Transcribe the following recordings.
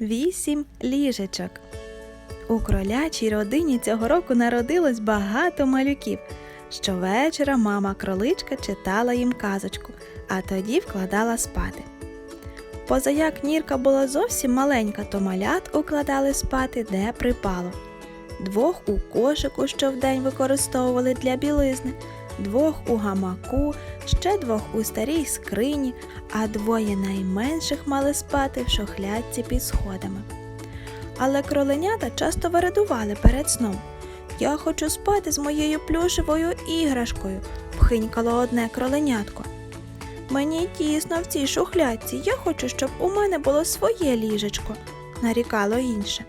Вісім ліжечок. У кролячій родині цього року народилось багато малюків. Щовечора мама кроличка читала їм казочку, а тоді вкладала спати. Позаяк Нірка була зовсім маленька, то малят укладали спати де припало. Двох у кошику, що вдень використовували для білизни, двох у гамаку, ще двох у старій скрині, а двоє найменших мали спати в шохлядці під сходами. Але кроленята часто вередували перед сном. Я хочу спати з моєю плюшевою іграшкою, пхинькало одне кроленятко. Мені тісно в цій шухлядці, я хочу, щоб у мене було своє ліжечко, нарікало інше.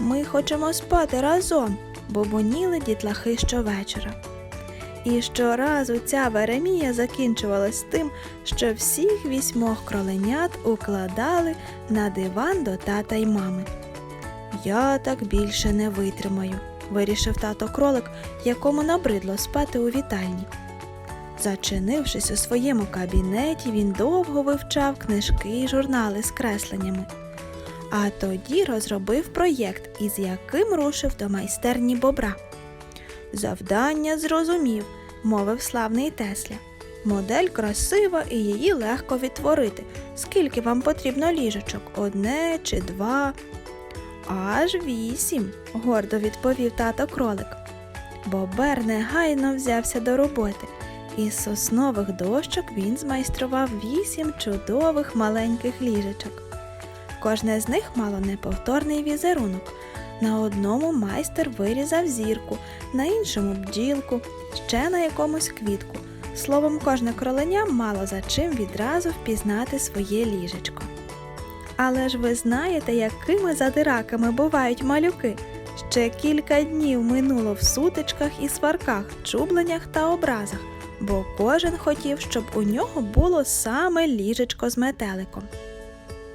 Ми хочемо спати разом, бобоніли дітлахи щовечора. І щоразу ця веремія закінчувалась тим, що всіх вісьмох кроленят укладали на диван до тата й мами. Я так більше не витримаю, вирішив тато кролик, якому набридло спати у вітальні. Зачинившись у своєму кабінеті, він довго вивчав книжки й журнали з кресленнями. А тоді розробив проєкт, із яким рушив до майстерні бобра. Завдання зрозумів, мовив славний Тесля. Модель красива і її легко відтворити. Скільки вам потрібно ліжечок? Одне чи два? Аж вісім, гордо відповів тато кролик. Бобер негайно взявся до роботи. Із соснових дощок він змайстрував вісім чудових маленьких ліжечок. Кожне з них мало неповторний візерунок. На одному майстер вирізав зірку, на іншому бджілку, ще на якомусь квітку. Словом, кожне кроленя мало за чим відразу впізнати своє ліжечко. Але ж ви знаєте, якими задираками бувають малюки. Ще кілька днів минуло в сутичках і сварках, чубленнях та образах, бо кожен хотів, щоб у нього було саме ліжечко з метеликом.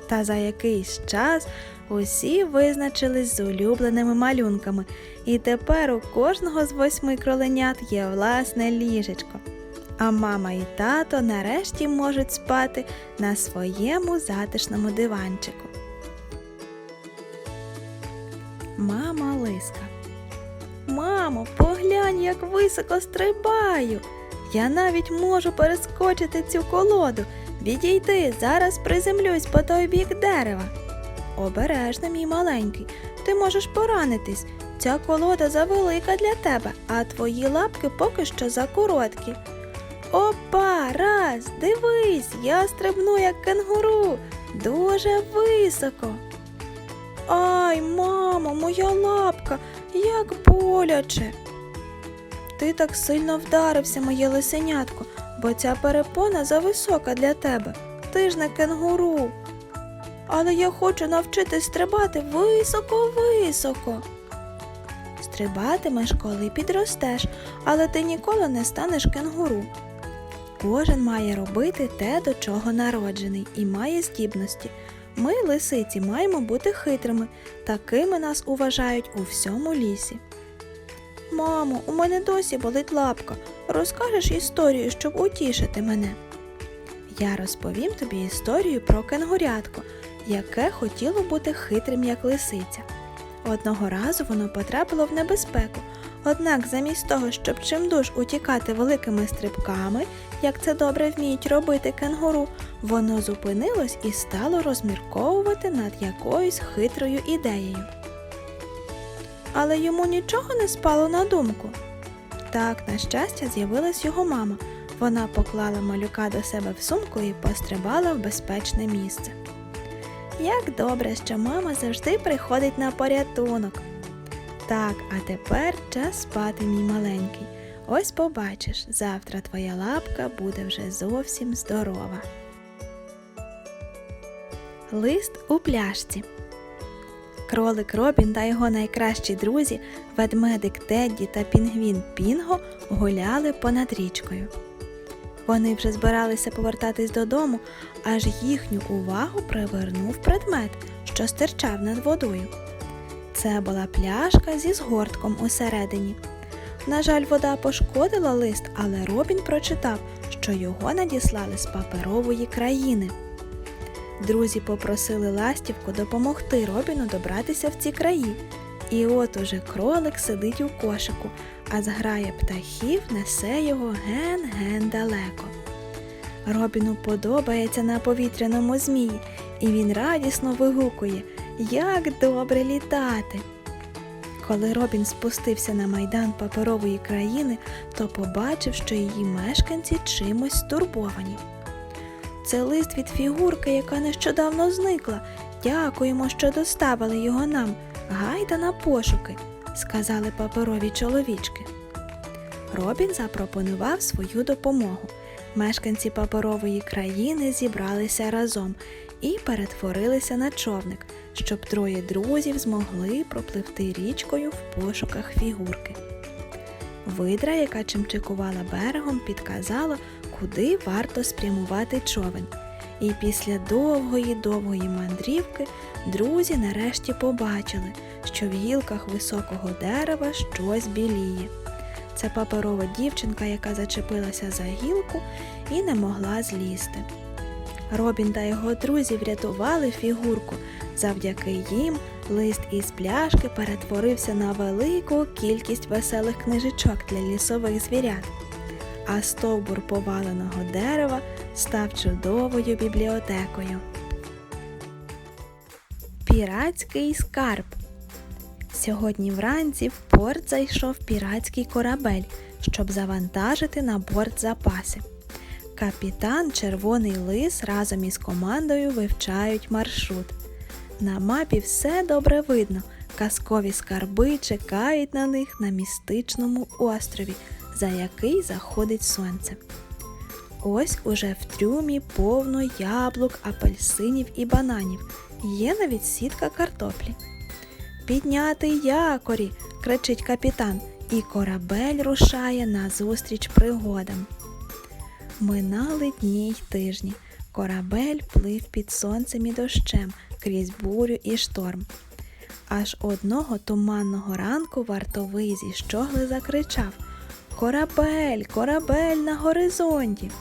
Та за якийсь час усі визначились з улюбленими малюнками, і тепер у кожного з восьми кроленят є власне ліжечко. А мама і тато нарешті можуть спати на своєму затишному диванчику. Мама лиска. Мамо, поглянь, як високо стрибаю. Я навіть можу перескочити цю колоду. Відійди, зараз приземлюсь по той бік дерева. Обережно, мій маленький, ти можеш поранитись. Ця колода завелика для тебе, а твої лапки поки що закороткі. Опа, раз, дивись, я стрибну як кенгуру, дуже високо. Ай, мамо, моя лапка, як боляче. Ти так сильно вдарився, моє лисенятко, бо ця перепона зависока для тебе. Ти ж не кенгуру. Але я хочу навчитись стрибати високо-високо. Стрибатимеш, коли підростеш, але ти ніколи не станеш кенгуру. Кожен має робити те, до чого народжений, і має здібності. Ми, лисиці, маємо бути хитрими, такими нас уважають у всьому лісі. Мамо, у мене досі болить лапка. Розкажеш історію, щоб утішити мене. Я розповім тобі історію про кенгурятко, яке хотіло бути хитрим, як лисиця. Одного разу воно потрапило в небезпеку, однак замість того, щоб чимдуж утікати великими стрибками, як це добре вміють робити кенгуру, воно зупинилось і стало розмірковувати над якоюсь хитрою ідеєю. Але йому нічого не спало на думку. Так, на щастя, з'явилась його мама. Вона поклала малюка до себе в сумку і пострибала в безпечне місце. Як добре, що мама завжди приходить на порятунок. Так, а тепер час спати, мій маленький. Ось побачиш, завтра твоя лапка буде вже зовсім здорова. Лист у пляшці. Кролик Робін та його найкращі друзі, ведмедик Тедді та пінгвін Пінго гуляли понад річкою. Вони вже збиралися повертатись додому, аж їхню увагу привернув предмет, що стирчав над водою. Це була пляшка зі згортком усередині. На жаль, вода пошкодила лист, але Робін прочитав, що його надіслали з паперової країни. Друзі попросили ластівку допомогти Робіну добратися в ці краї. І от уже кролик сидить у кошику, а зграя птахів несе його ген-ген далеко. Робіну подобається на повітряному змії, і він радісно вигукує Як добре літати! Коли Робін спустився на майдан паперової країни, то побачив, що її мешканці чимось стурбовані. Це лист від фігурки, яка нещодавно зникла. Дякуємо, що доставили його нам. Гайда на пошуки, сказали паперові чоловічки. Робін запропонував свою допомогу. Мешканці паперової країни зібралися разом і перетворилися на човник, щоб троє друзів змогли пропливти річкою в пошуках фігурки. Видра, яка чимчикувала берегом, підказала, куди варто спрямувати човен. І після довгої довгої мандрівки друзі нарешті побачили, що в гілках високого дерева щось біліє. Це паперова дівчинка, яка зачепилася за гілку і не могла злізти. Робін та його друзі врятували фігурку. Завдяки їм лист із пляшки перетворився на велику кількість веселих книжечок для лісових звірят, а стовбур поваленого дерева став чудовою бібліотекою. Піратський скарб. Сьогодні вранці в порт зайшов піратський корабель, щоб завантажити на борт запаси. Капітан Червоний Лис разом із командою вивчають маршрут. На мапі все добре видно. Казкові скарби чекають на них на містичному острові, за який заходить сонце. Ось уже в трюмі повно яблук, апельсинів і бананів. Є навіть сітка картоплі. Підняти якорі, кричить капітан, і корабель рушає назустріч пригодам. Минали дні й тижні. Корабель плив під сонцем і дощем крізь бурю і шторм. Аж одного туманного ранку вартовий зі щогли закричав Корабель, корабель на горизонті.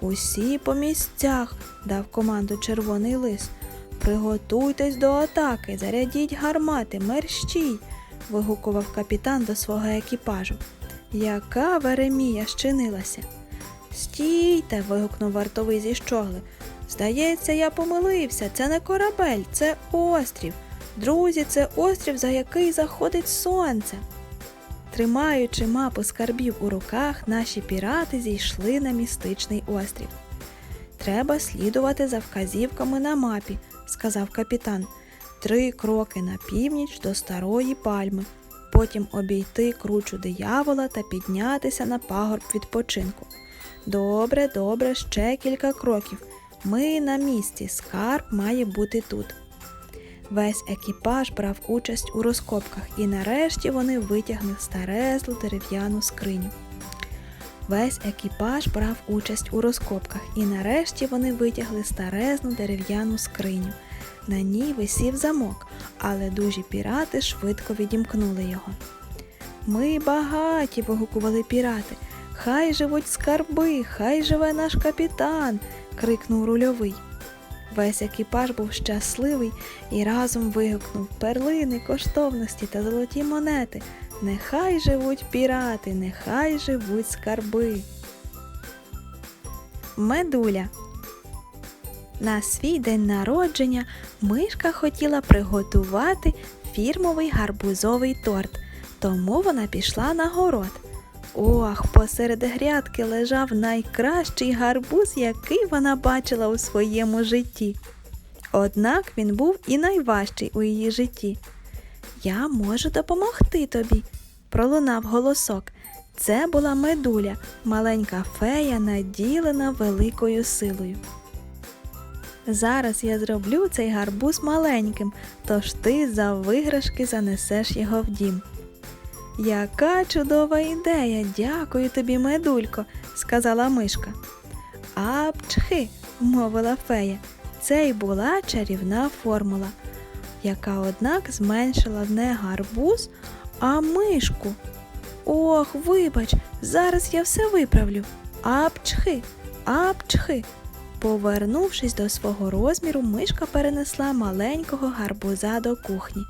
Усі по місцях, дав команду червоний лис. Приготуйтесь до атаки, зарядіть гармати, мерщій. вигукував капітан до свого екіпажу. Яка Веремія щинилася? Стійте. вигукнув вартовий зі щогли. Здається, я помилився. Це не корабель, це острів. Друзі, це острів, за який заходить сонце. Тримаючи мапу скарбів у руках, наші пірати зійшли на містичний острів. Треба слідувати за вказівками на мапі, сказав капітан. Три кроки на північ до старої пальми, потім обійти кручу диявола та піднятися на пагорб відпочинку. Добре, добре, ще кілька кроків. Ми на місці, скарб має бути тут. Весь екіпаж брав участь у розкопках, і нарешті вони витягли старезлу дерев'яну скриню. Весь екіпаж брав участь у розкопках, і нарешті вони витягли старезну дерев'яну скриню. На ній висів замок, але дужі пірати швидко відімкнули його. Ми багаті, вигукували пірати. Хай живуть скарби, хай живе наш капітан. крикнув рульовий. Весь екіпаж був щасливий і разом вигукнув перлини, коштовності та золоті монети. Нехай живуть пірати, нехай живуть скарби. Медуля. На свій день народження мишка хотіла приготувати фірмовий гарбузовий торт, тому вона пішла на город. Ох, посеред грядки лежав найкращий гарбуз, який вона бачила у своєму житті. Однак він був і найважчий у її житті. Я можу допомогти тобі, пролунав голосок. Це була медуля, маленька фея, наділена великою силою. Зараз я зроблю цей гарбуз маленьким, тож ти за виграшки занесеш його в дім. Яка чудова ідея! Дякую тобі, медулько, сказала мишка. Апчхи, мовила фея. Це й була чарівна формула, яка, однак, зменшила не гарбуз, а мишку. Ох, вибач, зараз я все виправлю. Апчхи, апчхи. Повернувшись до свого розміру, мишка перенесла маленького гарбуза до кухні.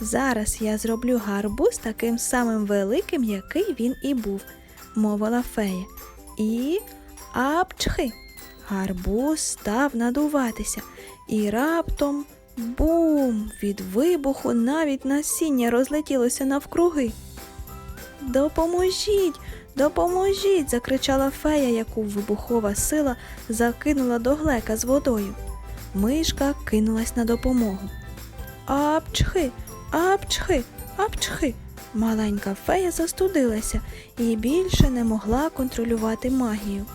Зараз я зроблю гарбуз таким самим великим, який він і був, мовила фея. І апчхи! Гарбуз став надуватися, і раптом бум! Від вибуху навіть насіння розлетілося навкруги. Допоможіть, допоможіть! закричала фея, яку вибухова сила закинула до глека з водою. Мишка кинулась на допомогу. Апчхи, апчхи, апчхи. Маленька фея застудилася і більше не могла контролювати магію.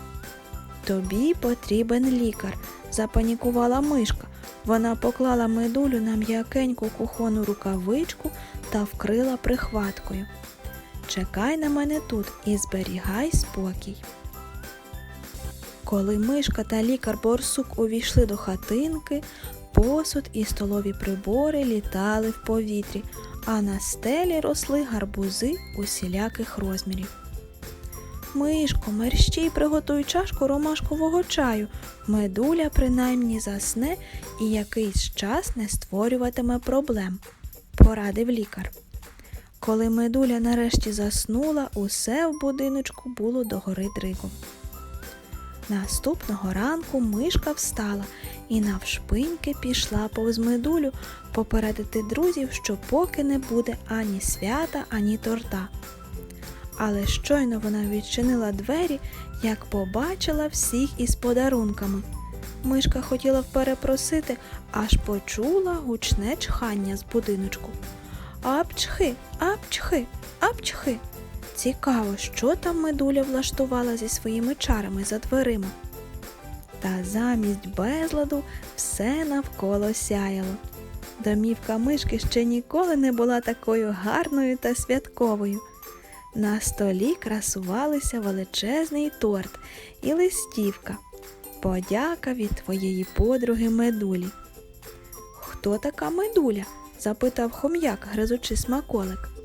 Тобі потрібен лікар, запанікувала мишка. Вона поклала медулю на м'якеньку кухонну рукавичку та вкрила прихваткою. Чекай на мене тут і зберігай спокій. Коли мишка та лікар борсук увійшли до хатинки, посуд і столові прибори літали в повітрі, а на стелі росли гарбузи усіляких розмірів. Мишко, мерщій приготуй чашку ромашкового чаю. Медуля принаймні засне і якийсь час не створюватиме проблем, порадив лікар. Коли медуля нарешті заснула, усе в будиночку було догори дригом. Наступного ранку мишка встала і навшпиньки пішла повз медулю попередити друзів, що поки не буде ані свята, ані торта. Але щойно вона відчинила двері, як побачила всіх із подарунками. Мишка хотіла перепросити, аж почула гучне чхання з будиночку. Апчхи, апчхи, апчхи. Цікаво, що там медуля влаштувала зі своїми чарами за дверима. Та замість безладу все навколо сяяло. Домівка мишки ще ніколи не була такою гарною та святковою. На столі красувалися величезний торт і листівка. Подяка від твоєї подруги медулі. Хто така медуля? запитав хом'як, гризучи смаколик.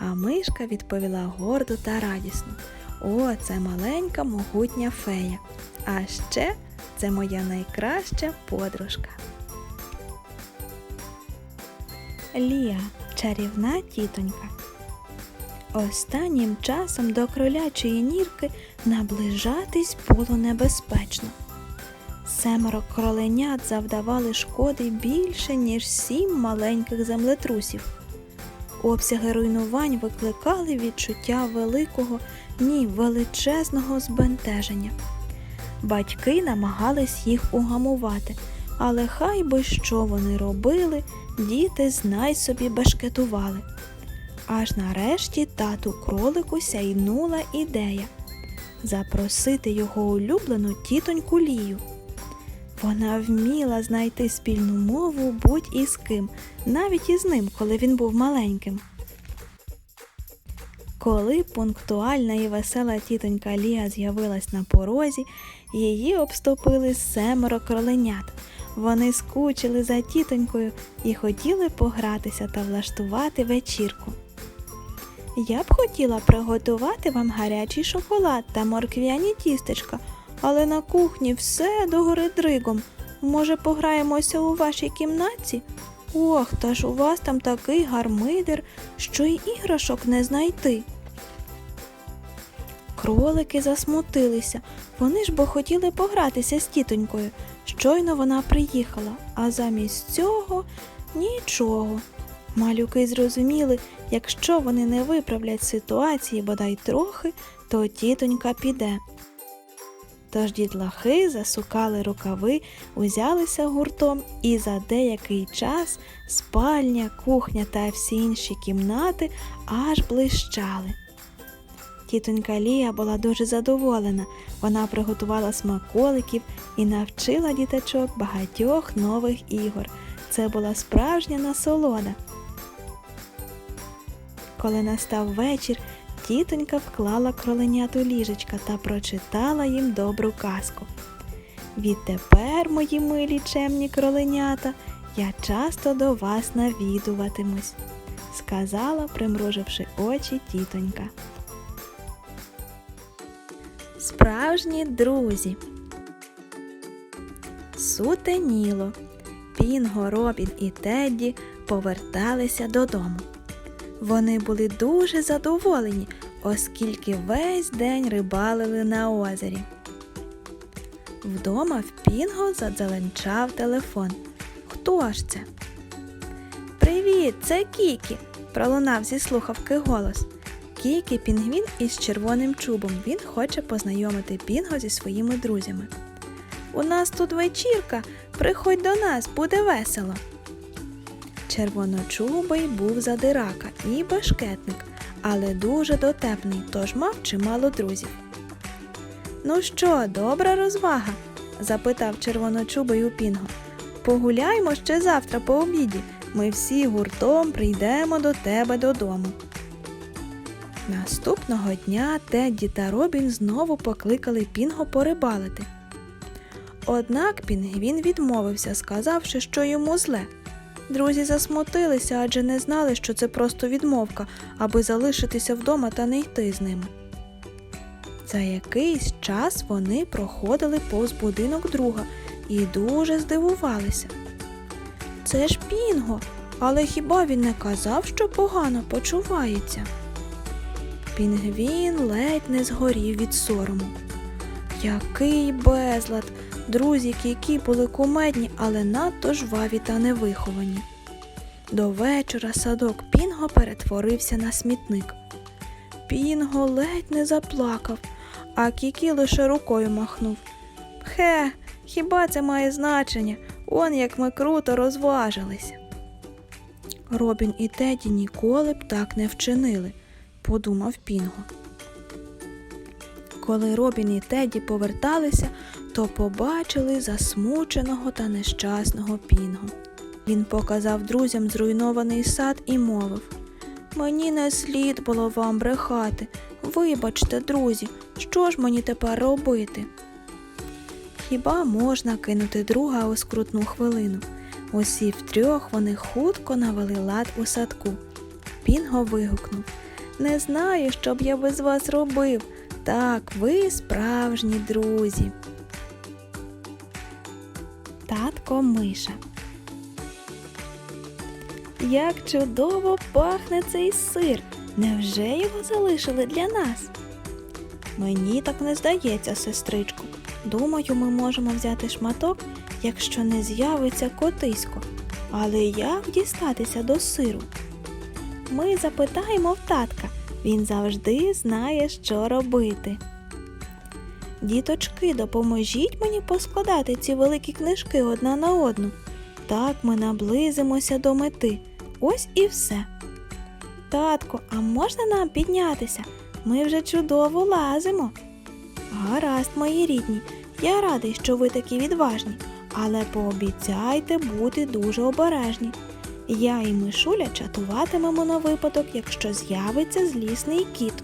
А мишка відповіла гордо та радісно. О, це маленька могутня фея. А ще це моя найкраща подружка. Лія, чарівна тітонька. Останнім часом до кролячої нірки наближатись було небезпечно. Семеро кроленят завдавали шкоди більше, ніж сім маленьких землетрусів. Обсяги руйнувань викликали відчуття великого, ні величезного збентеження. Батьки намагались їх угамувати, але хай би що вони робили, діти знай собі бешкетували. Аж нарешті тату кролику сяйнула ідея запросити його улюблену тітоньку Лію. Вона вміла знайти спільну мову будь із ким, навіть із ним, коли він був маленьким. Коли пунктуальна і весела тітонька Лія з'явилась на порозі, її обступили семеро кроленят. Вони скучили за тітонькою і хотіли погратися та влаштувати вечірку. Я б хотіла приготувати вам гарячий шоколад та морквяні тістечка, але на кухні все догори дригом. Може, пограємося у вашій кімнаті? Ох, та ж у вас там такий гармидер, що й іграшок не знайти. Кролики засмутилися. Вони ж бо хотіли погратися з тітонькою. Щойно вона приїхала, а замість цього нічого. Малюки зрозуміли, якщо вони не виправлять ситуації бодай трохи, то тітонька піде. Тож дітлахи засукали рукави, узялися гуртом, і за деякий час спальня, кухня та всі інші кімнати аж блищали. Тітонька Лія була дуже задоволена. Вона приготувала смаколиків і навчила діточок багатьох нових ігор. Це була справжня насолода. Коли настав вечір, тітонька вклала кроленят у ліжечка та прочитала їм добру казку. Відтепер, мої милі чемні кроленята, я часто до вас навідуватимусь, сказала, примруживши очі тітонька. Справжні друзі. Сутеніло. Пінго, Робін і Тедді поверталися додому. Вони були дуже задоволені, оскільки весь день рибалили на озері. Вдома в Пінго задзеленчав телефон. Хто ж це? Привіт, це Кікі, пролунав зі слухавки голос. Кікі пінгвін із червоним чубом. Він хоче познайомити Пінго зі своїми друзями. У нас тут вечірка, приходь до нас, буде весело. Червоночубий був задирака і башкетник, але дуже дотепний, тож мав чимало друзів. Ну що, добра розвага? запитав червоночубий у Пінго. Погуляймо ще завтра по обіді. Ми всі гуртом прийдемо до тебе додому. Наступного дня Тедді та Робін знову покликали Пінго порибалити. Однак Пінгвін відмовився, сказавши, що йому зле. Друзі засмутилися, адже не знали, що це просто відмовка, аби залишитися вдома та не йти з ними. За якийсь час вони проходили повз будинок друга і дуже здивувалися. Це ж Пінго, але хіба він не казав, що погано почувається? Пінгвін ледь не згорів від сорому. Який безлад! Друзі Кікі були кумедні, але надто жваві та невиховані. До вечора садок Пінго перетворився на смітник. Пінго ледь не заплакав, а Кікі лише рукою махнув. Пхе, хіба це має значення? Он як ми круто розважилися. Робін і Теді ніколи б так не вчинили, подумав Пінго. Коли Робін і Теді поверталися, то побачили засмученого та нещасного Пінго. Він показав друзям зруйнований сад і мовив Мені не слід було вам брехати. Вибачте, друзі, що ж мені тепер робити? Хіба можна кинути друга у скрутну хвилину? Усі втрьох вони хутко навели лад у садку. Пінго вигукнув Не знаю, що б я без вас робив. Так, ви справжні друзі. Татко Миша. Як чудово пахне цей сир. Невже його залишили для нас? Мені так не здається, сестричко. Думаю, ми можемо взяти шматок, якщо не з'явиться котисько. Але як дістатися до сиру? Ми запитаємо в татка. Він завжди знає, що робити. Діточки, допоможіть мені поскладати ці великі книжки одна на одну. Так ми наблизимося до мети. Ось і все. Татко, а можна нам піднятися? Ми вже чудово лазимо. Гаразд, мої рідні, я радий, що ви такі відважні, але пообіцяйте бути дуже обережні. Я і Мишуля чатуватимемо на випадок, якщо з'явиться злісний кіт.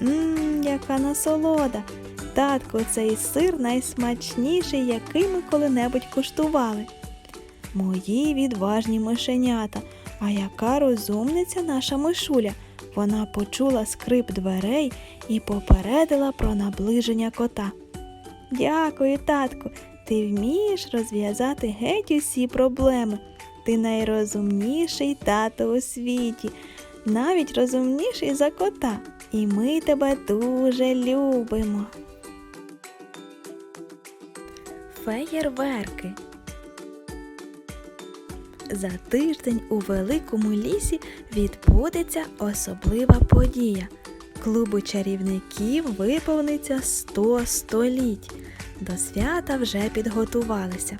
Мм, яка насолода! Татко, цей сир найсмачніший, який ми коли-небудь куштували. Мої відважні мишенята, а яка розумниця наша мишуля. Вона почула скрип дверей і попередила про наближення кота. Дякую, татку, ти вмієш розв'язати геть усі проблеми. Ти найрозумніший тато у світі, навіть розумніший за кота. І ми тебе дуже любимо. Феєрверки. За тиждень у великому лісі відбудеться особлива подія. Клубу чарівників виповниться 100 століть. До свята вже підготувалися.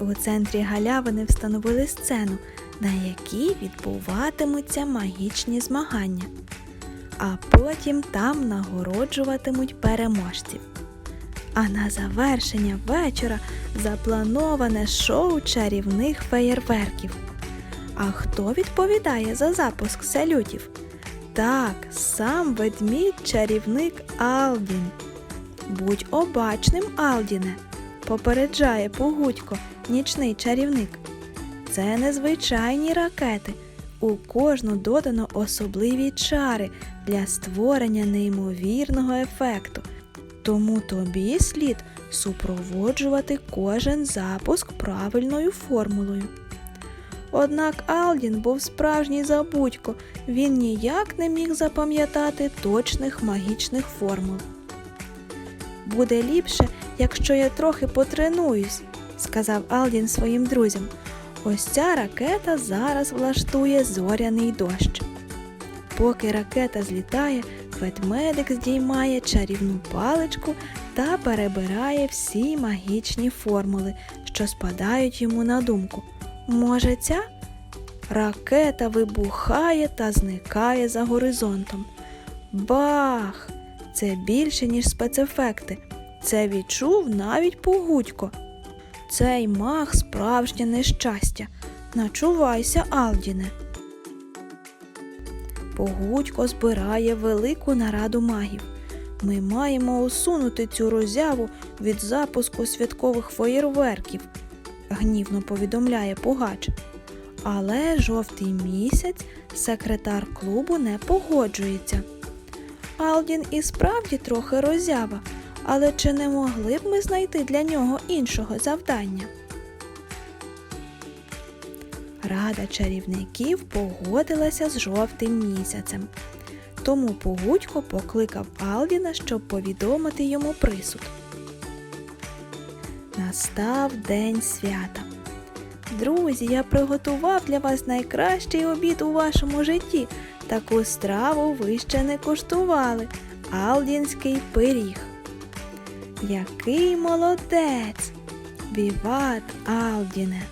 У центрі галявини встановили сцену, на якій відбуватимуться магічні змагання, а потім там нагороджуватимуть переможців. А на завершення вечора заплановане шоу чарівних феєрверків. А хто відповідає за запуск салютів? Так, сам ведмідь чарівник Алдін. Будь обачним, Алдіне, попереджає Пугудько, нічний чарівник. Це незвичайні ракети. У кожну додано особливі чари для створення неймовірного ефекту. Тому тобі слід супроводжувати кожен запуск правильною формулою. Однак Алдін був справжній забудько, він ніяк не міг запам'ятати точних магічних формул. Буде ліпше, якщо я трохи потренуюсь, сказав Алдін своїм друзям. Ось ця ракета зараз влаштує зоряний дощ. Поки ракета злітає, ведмедик здіймає чарівну паличку та перебирає всі магічні формули, що спадають йому на думку. Може, ця? Ракета вибухає та зникає за горизонтом. Бах! Це більше, ніж спецефекти. Це відчув навіть Погудько. Цей мах справжнє нещастя. Начувайся, Алдіне. Погудько збирає велику нараду магів. Ми маємо усунути цю роззяву від запуску святкових феєрверків, гнівно повідомляє Пугач. Але жовтий місяць секретар клубу не погоджується. Алдін і справді трохи роззява, але чи не могли б ми знайти для нього іншого завдання? Рада чарівників погодилася з жовтим місяцем. Тому Погудько покликав Алдіна, щоб повідомити йому присуд. Настав день свята. Друзі, я приготував для вас найкращий обід у вашому житті. Таку страву ви ще не куштували. Алдінський пиріг. Який молодець! Віват, Алдіне!